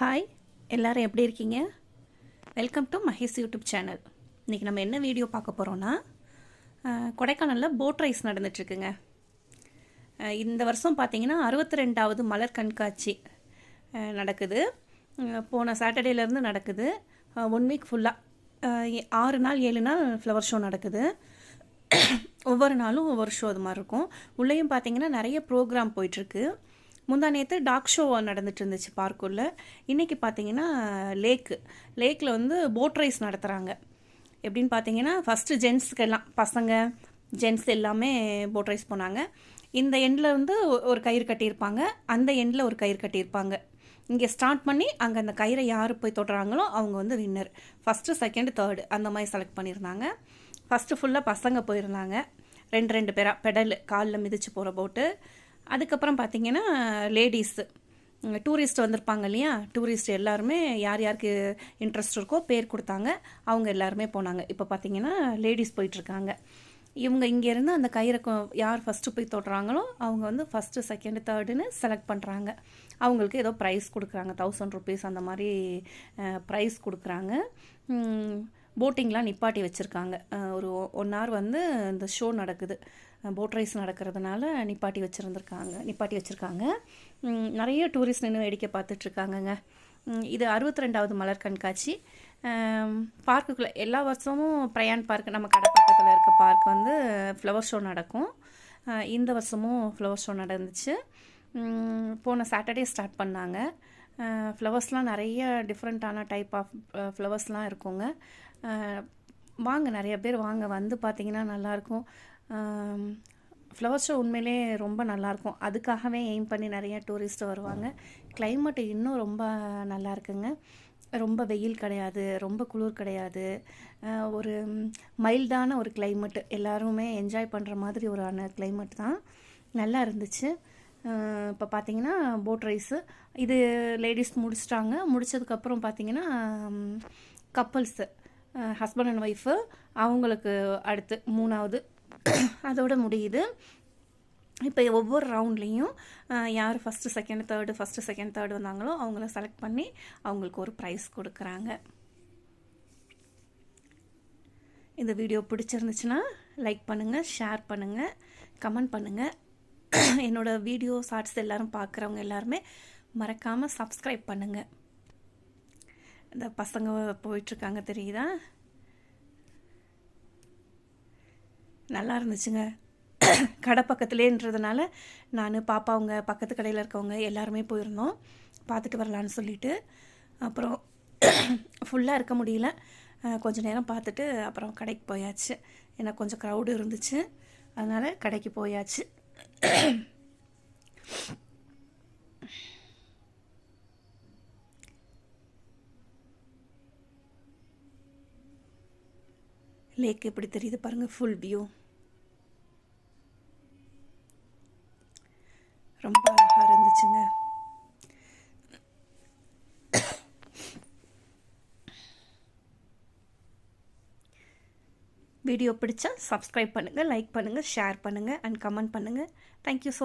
Hi எல்லோரும் எப்படி இருக்கீங்க? Welcome to Mahesh YouTube channel இன்றைக்கி நம்ம என்ன வீடியோ பார்க்க போகிறோன்னா கொடைக்கானலில் போட் ரைஸ் நடந்துட்டுருக்குங்க. இந்த வருஷம் பார்த்தீங்கன்னா அறுபத்தி ரெண்டாவது மலர் கண்காட்சி நடக்குது. போன சாட்டர்டேலேருந்து நடக்குது. ஒன் வீக் ஃபுல்லாக ஆறு நாள் ஏழு நாள் ஃப்ளவர் ஷோ நடக்குது. ஒவ்வொரு நாளும் ஒவ்வொரு ஷோ அது மாதிரி இருக்கும். உள்ளேயும் பார்த்தீங்கன்னா நிறைய ப்ரோக்ராம் போயிட்டுருக்கு. முந்தா நேற்று டாக் ஷோ நடந்துட்டு இருந்துச்சு பார்க்குள்ள. இன்றைக்கி பார்த்தீங்கன்னா லேக்கு. லேக்கில் வந்து போட் ரைஸ் நடத்துகிறாங்க எப்படின்னு பார்த்தீங்கன்னா ஃபஸ்ட்டு ஜென்ஸுக்கு எல்லாம் பசங்க ஜென்ஸ் எல்லாமே போட் ரைஸ் போனாங்க. இந்த எண்டில் வந்து ஒரு கயிறு கட்டியிருப்பாங்க. அந்த எண்டில் ஒரு கயிறு கட்டியிருப்பாங்க. இங்கே ஸ்டார்ட் பண்ணி அங்கே அந்த கயிறை யார் போய் தொடுறாங்களோ அவங்க வந்து வின்னர் ஃபஸ்ட்டு செகண்ட் தேர்டு அந்த மாதிரி செலக்ட் பண்ணியிருந்தாங்க. ஃபஸ்ட்டு ஃபுல்லாக பசங்க போயிருந்தாங்க. ரெண்டு ரெண்டு பேராக பெடல். காலில் மிதிச்சு போகிற போட்டு அதுக்கப்புறம் பார்த்தீங்கன்னா லேடிஸு டூரிஸ்ட் வந்திருப்பாங்க இல்லையா? டூரிஸ்ட் எல்லாருமே யார் யாருக்கு இன்ட்ரெஸ்ட் இருக்கோ பேர் கொடுத்தாங்க. அவங்க எல்லாருமே போனாங்க. இப்போ பார்த்தீங்கன்னா லேடிஸ் போயிட்டுருக்காங்க. இவங்க இங்கேருந்து அந்த கயிறை கொ- யார் ஃபஸ்ட்டு போய் தொடுறாங்களோ அவங்க வந்து ஃபஸ்ட்டு செகண்ட் தேர்டுன்னு செலக்ட் பண்ணுறாங்க அவங்களுக்கு ஏதோ ப்ரைஸ் கொடுக்குறாங்க. தௌசண்ட் ருபீஸ் அந்த மாதிரி ப்ரைஸ் கொடுக்குறாங்க. போட்டிங்லாம் நிப்பாட்டி வச்சுருக்காங்க. ஒரு ஒன் ஹவர் வந்து இந்த ஷோ நடக்குது. போட் ரைஸ் நடக்கிறதுனால நிப்பாட்டி வச்சுருந்துருக்காங்க நிப்பாட்டி வச்சுருக்காங்க. நிறைய டூரிஸ்ட் நின்று வேடிக்கை பார்த்துட்ருக்காங்கங்க. இது அறுபத்தி ரெண்டாவது மலர் கண்காட்சி. பார்க்குக்குள்ளே எல்லா வருஷமும் பிரயான் பார்க் நம்ம கடை பக்கத்தில் இருக்க பார்க் வந்து ஃப்ளவர் ஷோ நடக்கும். இந்த வருஷமும் ஃப்ளவர் ஷோ நடந்துச்சு. போன சாட்டர்டே ஸ்டார்ட் பண்ணாங்க. ஃப்ளவர்ஸ்லாம் நிறைய டிஃப்ரெண்ட்டான டைப் ஆஃப் ஃப்ளவர்ஸ்லாம் இருக்குங்க. வாங்க நிறைய பேர் வாங்க வந்து பார்த்தீங்கன்னா நல்லாயிருக்கும் ஃப்ளவர் ஷோ உண்மையிலே ரொம்ப நல்லாயிருக்கும் அதுக்காகவே எய்ம் பண்ணி நிறைய டூரிஸ்ட் வருவாங்க. கிளைமேட் இன்னும் ரொம்ப நல்லா இருக்குங்க ரொம்ப வெயில் கிடையாது ரொம்ப குளிர் கிடையாது. ஒரு மைல்டான ஒரு கிளைமேட்டு எல்லாருமே என்ஜாய் பண்ணுற மாதிரி ஒரு ஆன கிளைமேட் தான். நல்லா இருந்துச்சு. இப்போ பார்த்தீங்கன்னா போட் ரைஸு இது லேடிஸ் முடிச்சிட்டாங்க. முடிச்சதுக்கப்புறம் பார்த்தீங்கன்னா கப்பல்ஸு ஹஸ்பண்ட் அண்ட் ஒய்ஃபு அவங்களுக்கு அடுத்து மூணாவது. அதோட முடியுது. இப்போ ஒவ்வொரு ரவுண்ட்லேயும் யார் first second third first second third வந்தாங்களோ அவங்கள செலக்ட் பண்ணி அவங்களுக்கு ஒரு ப்ரைஸ் கொடுக்குறாங்க. இந்த வீடியோ பிடிச்சிருந்துச்சுன்னா லைக் பண்ணுங்கள் ஷேர் பண்ணுங்கள் கமெண்ட் பண்ணுங்கள் என்னோட வீடியோ ஷார்ட்ஸ் எல்லாரும் பார்க்குறவங்க எல்லாருமே மறக்காமல் சப்ஸ்கிரைப் பண்ணுங்கள் இந்த பசங்க போயிட்டுருக்காங்க தெரியுதா? நல்லா இருந்துச்சுங்க. கடை பக்கத்துலேன்றதுனால நான் பாப்பா அவங்க பக்கத்து கடையில் இருக்கவங்க எல்லாருமே போயிருந்தோம். பார்த்துட்டு வரலான்னு சொல்லிட்டு. அப்புறம் ஃபுல்லாக இருக்க முடியல. கொஞ்சம் நேரம் பார்த்துட்டு அப்புறம் கடைக்கு போயாச்சு. ஏன்னா கொஞ்சம் க்ரௌடு இருந்துச்சு. அதனால் கடைக்கு போயாச்சு. லேக் எப்படி தெரியுது பாருங்கள் ஃபுல் வியூ ரொம்ப அழகாக இருந்துச்சுங்க வீடியோ பிடிச்சா சப்ஸ்கிரைப் பண்ணுங்கள் லைக் பண்ணுங்கள் ஷேர் பண்ணுங்கள் அண்ட் கமெண்ட் பண்ணுங்கள் தேங்க்யூ ஸோ